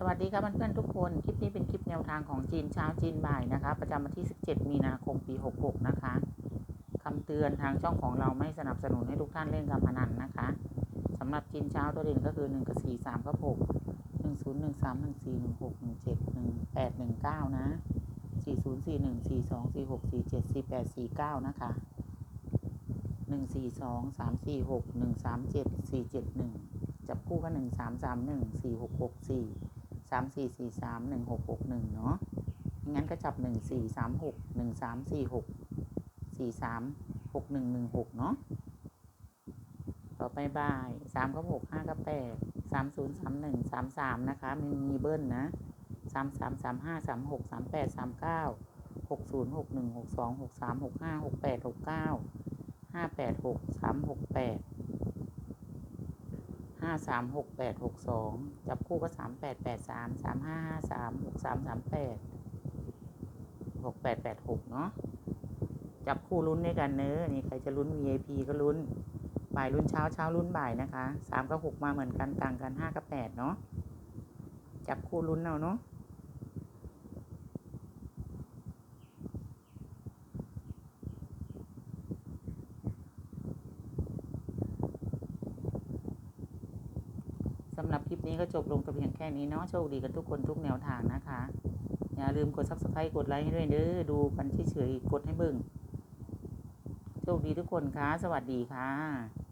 สวัสดีครับเพื่อนๆทุกคน คลิปนี้เป็นคลิปแนวทางของจีนเช้าจีนบ่ายนะคะ ประจำวันที่ 17 มีนาคมปี 66 นะคะคำเตือนทางช่องของเราไม่สนับสนุนให้ทุกท่านเล่นการพนันนะคะสำหรับจีนเช้าตัวเด่นก็คือ 1 กับ 4 3 กับ 6 1 0 1 3 1 4 1 6 1 7 1 8 1 9 นะ 4 0 4 1 4 2 4 6 4 7 4 8 4 9 นะคะหนึ่งสี่สองสามสี่หกหนึ่งสามเจ็ดสี่เจ็ดหนึ่งจับคู่ก็หนึ่งสามสามหนึ่ง สามสี่สี่สามหนึ่งหกหกหนึ่งเนาะงั้นก็จับหนึ่งสี่สามหกหนึ่งสามสี่หกสี่สามหกหนึ่งหนึ่งหกเนาะต่อไปบ่ายสามกับหกห้ากับแปดสามศูนย์สามหนึ่งสามสามนะคะมันมีเบิ้ลนะสามสามสามห้าสามหกสามแปดสามเก้าหกศูนย์หกหนึ่งหกสองหกสามหกห้าหกแปดหกเก้าห้าแปดหกสามหกแปด ห้าสามหกแปดหกสองจับคู่ก็สามแปดแปดสามสามห้าห้าสามหกสามสามแปดหกแปดแปดหกเนาะจับคู่ลุ้นด้วยกันเนอะนี่ใครจะลุ้น VIP ก็ลุ้นบ่ายลุ้นเช้าเช้าลุ้นบ่ายนะคะสามกับหกมาเหมือนกันต่างกันห้ากับแปดเนาะจับคู่ลุ้นเอาเนาะ สำหรับคลิปนี้ก็จบลงกับเพียงแค่นี้เนาะโชคดีกันทุกคนทุกแนวทางนะคะ อย่าลืมกดซับสไครต์กดไลค์ให้ด้วยเด้อดูกันเฉยๆกดให้เบิ่งโชคดีทุกคนค่ะสวัสดีค่ะ